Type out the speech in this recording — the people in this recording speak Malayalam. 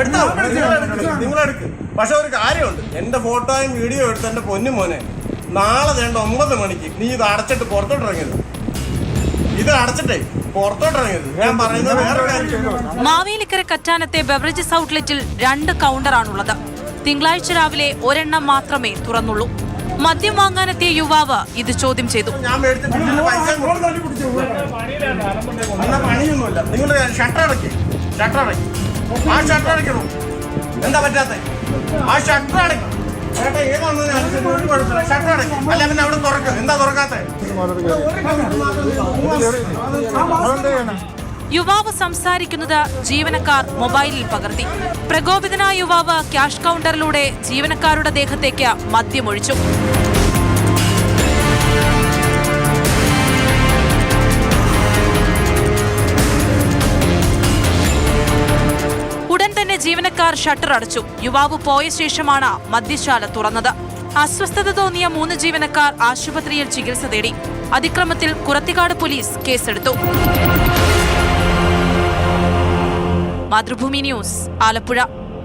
എടുത്തോ. നിങ്ങളെടുക്ക് പക്ഷെ ഒരു കാര്യമുണ്ട്. എന്റെ ഫോട്ടോയും വീഡിയോ എടുത്ത് എന്റെ പൊന്നു മോനെ നാളെ വേണ്ട ഒമ്പത് മണിക്ക് നീ ഇത് അടച്ചിട്ട് പുറത്തോട്ട് ഇറങ്ങരുത്. ഇത് അടച്ചിട്ടേ പുറത്തോട്ട് ഇറങ്ങരുത്. ഞാൻ പറയുന്നത് വേറെ കാര്യം. മാവേലിക്കര കറ്റാനത്തെ ബെവറേജസ് ഔട്ട്ലെറ്റിൽ രണ്ട് കൗണ്ടറാണുള്ളത് തിങ്കളാഴ്ച രാവിലെ ഒരെണ്ണം മാത്രമേ തുറന്നുള്ളൂ. മദ്യം വാങ്ങാനെത്തിയ യുവാവ് ഇത് ചോദ്യം ചെയ്തു. നിങ്ങൾ ഷട്ടർ അടക്കി. ആ ഷട്ടർ എന്താ ആ ഷട്ടർ ഷട്ടർ യുവാവ് സംസാരിക്കുന്നത് ജീവനക്കാർ മൊബൈലിൽ പകർത്തി. പ്രകോപിതനായ യുവാവ് ക്യാഷ് കൗണ്ടറിലൂടെ ജീവനക്കാരുടെ ദേഹത്തേക്ക് മദ്യമൊഴിച്ചു. ജീവനക്കാർ ഷട്ടർ അടച്ചു. യുവാവ് പോയ ശേഷമാണ് മദ്യശാല തുറന്നത്. അസ്വസ്ഥത തോന്നിയ മൂന്ന് ജീവനക്കാർ ആശുപത്രിയിൽ ചികിത്സ തേടി. അതിക്രമത്തിൽ കുറത്തിക്കാട് പോലീസ് കേസെടുത്തു. മാതൃഭൂമി ന്യൂസ് ആലപ്പുഴ.